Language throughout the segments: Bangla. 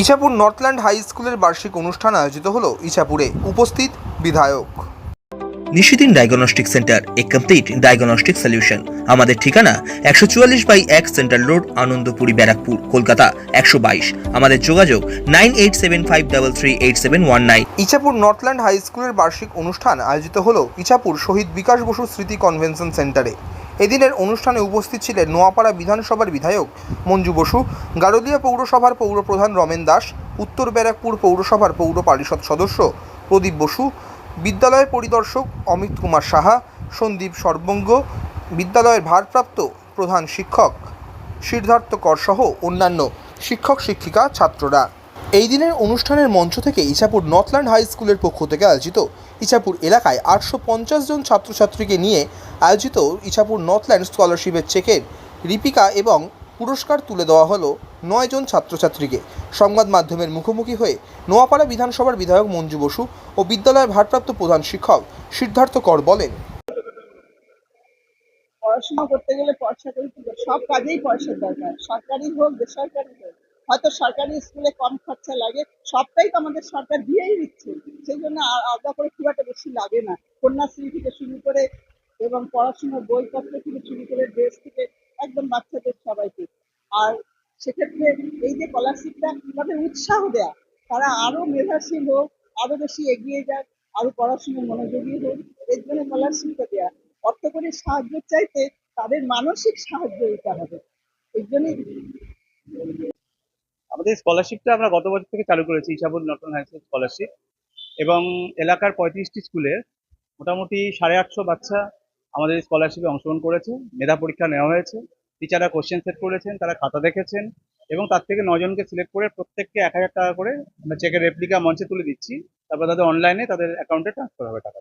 ইছাপুর নর্থল্যান্ড হাই স্কুলের বার্ষিক অনুষ্ঠান আয়োজিত হলো ইছাপুরে। উপস্থিত বিধায়ক। নিশিদিন ডায়াগনস্টিক সেন্টার এ কমপ্লিট ডায়াগনস্টিক সলিউশন। আমাদের ঠিকানা একশো চুয়াল্লিশ বাই এক সেন্ট্রাল রোড আনন্দপুরি ব্যারাকপুর কলকাতা একশো বাইশ। আমাদের যোগাযোগ nine eight seven five double three eight seven one nine. Ichapur Northland high স্কুলের বার্ষিক অনুষ্ঠান আয়োজিত হলো ইছাপুর শহীদ বিকাশ বসু স্মৃতি কনভেনশন সেন্টারে। এদিনের অনুষ্ঠানে উপস্থিত ছিলেন নোয়াপাড়া বিধানসভার বিধায়ক মঞ্জু বসু, গারদিয়া পৌরসভার পৌরপ্রধান রমেন দাস, উত্তর ব্যারাকপুর পৌরসভার পৌর পরিষদ সদস্য প্রদীপ বসু, বিদ্যালয়ের পরিদর্শক অমিত কুমার সাহা, সন্দীপ সর্বঙ্গ, বিদ্যালয়ের ভারপ্রাপ্ত প্রধান শিক্ষক সিদ্ধার্থ কর সহ অন্যান্য শিক্ষক শিক্ষিকা ছাত্ররা। এই দিনের অনুষ্ঠানের মঞ্চ থেকে ইছাপুর নর্থল্যান্ড হাই স্কুলের পক্ষ থেকে আয়োজিত ইছাপুর এলাকায় আটশো পঞ্চাশ জন ছাত্রছাত্রীকে নিয়ে আয়োজিত ইছাপুর নর্থল্যান্ড স্কলারশিপের চেকের রিপিকা এবং পুরস্কার তুলে দেওয়া হলো নয় জন ছাত্রছাত্রীকে। সংবাদ মাধ্যমের মুখোমুখি হয়ে নোয়াপাড়া বিধানসভার বিধায়ক মঞ্জু বসু ও বিদ্যালয়ের ভারপ্রাপ্ত প্রধান শিক্ষক সিদ্ধার্থ কর বলেন, পড়াশোনা করতে গেলে পয়সা সব কাজেই পয়সার দরকার। সরকারি হোক, বেসরকারি হোক। হয়তো সরকারি স্কুলে কম খরচা লাগে, সবটাই তো আমাদের সরকার দিয়েই দিচ্ছে। সেই জন্য আলাদা করে খুব একটা বেশি লাগে না। কন্যাশ্রী থেকে শুরু করে এবং পড়াশোনার বইপত্র থেকে শুরু করে ড্রেস থেকে একদম বাচ্চাদের সবাইকে। আর সেক্ষেত্রে এই যে স্কলারশিপটা তাদের উৎসাহ দেয়া, তারা আরও মেধাশীল হোক, আরও বেশি এগিয়ে যাক, আরও পড়াশোনায় মনোযোগী হোক, এর জন্য স্কলারশিপটা দেয়া। অর্থ করে সাহায্য চাইতে তাদের মানসিক সাহায্য দিতে হবে। এর জন্যই আমাদের স্কলারশিপটা আমরা গত বছর থেকে চালু করেছি ইসাবুল নটন হাই স্কুল স্কলারশিপ এবং এলাকার পঁয়ত্রিশটি স্কুলে মোটামুটি সাড়ে আটশো বাচ্চা আমাদের স্কলারশিপে অংশগ্রহণ করেছে। মেধা পরীক্ষা নেওয়া হয়েছে টিচাররা কোশ্চেন সেট করেছেন, তারা খাতা দেখেছেন এবং তার থেকে নজনকে সিলেক্ট করে প্রত্যেককে এক হাজার টাকা করে আমরা চেকের রেপ্লিকা মঞ্চে তুলে দিচ্ছি। তারপর তাদের অনলাইনে তাদের অ্যাকাউন্টে ট্রান্সফার হবে টাকা।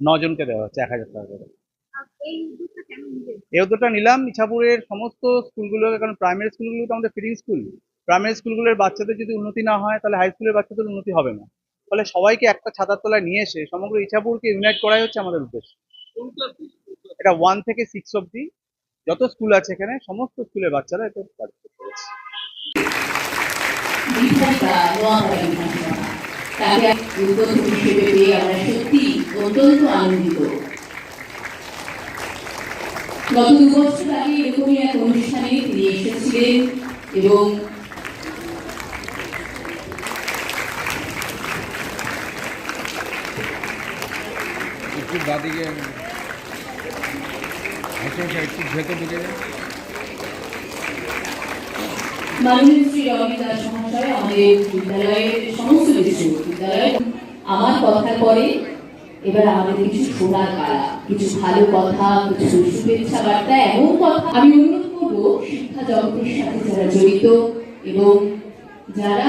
নজনকে দেওয়া হচ্ছে এক হাজার টাকা করে। এই উদ্যোগটা নিলাম। ইছাপুরের সমস্ত স্কুলগুলো কারণ প্রাইমারি স্কুলগুলো তো আমাদের ফিডিং স্কুল প্রাইমারি স্কুলগুলোর বাচ্চাদের যদি উন্নতি না হয়, তাহলে হাই স্কুলের বাচ্চাদের উন্নতি হবে না। ফলে সবাইকে একটা ছাতার তলায় নিয়ে এসে সমগ্র ইছাপুরকে ইউনাইট করাই হচ্ছে আমাদের উদ্দেশ্য। এটা ওয়ান থেকে সিক্স অব্দি যত স্কুল আছে এখানে, সমস্ত স্কুলের বাচ্চারা এতে পার্টিসিপেট করেছে। এবং একটু বাদিকে একটু ভেতর বিদ্যালয়ে আমার কথার পরে, এবার আমাদের কিছু শোনার পালা, কিছু ভালো কথা, কিছু শুভেচ্ছা বার্তা, এমন কথা আমি অনুরোধ করব শিক্ষা জগতের সাথে যারা জড়িত এবং যারা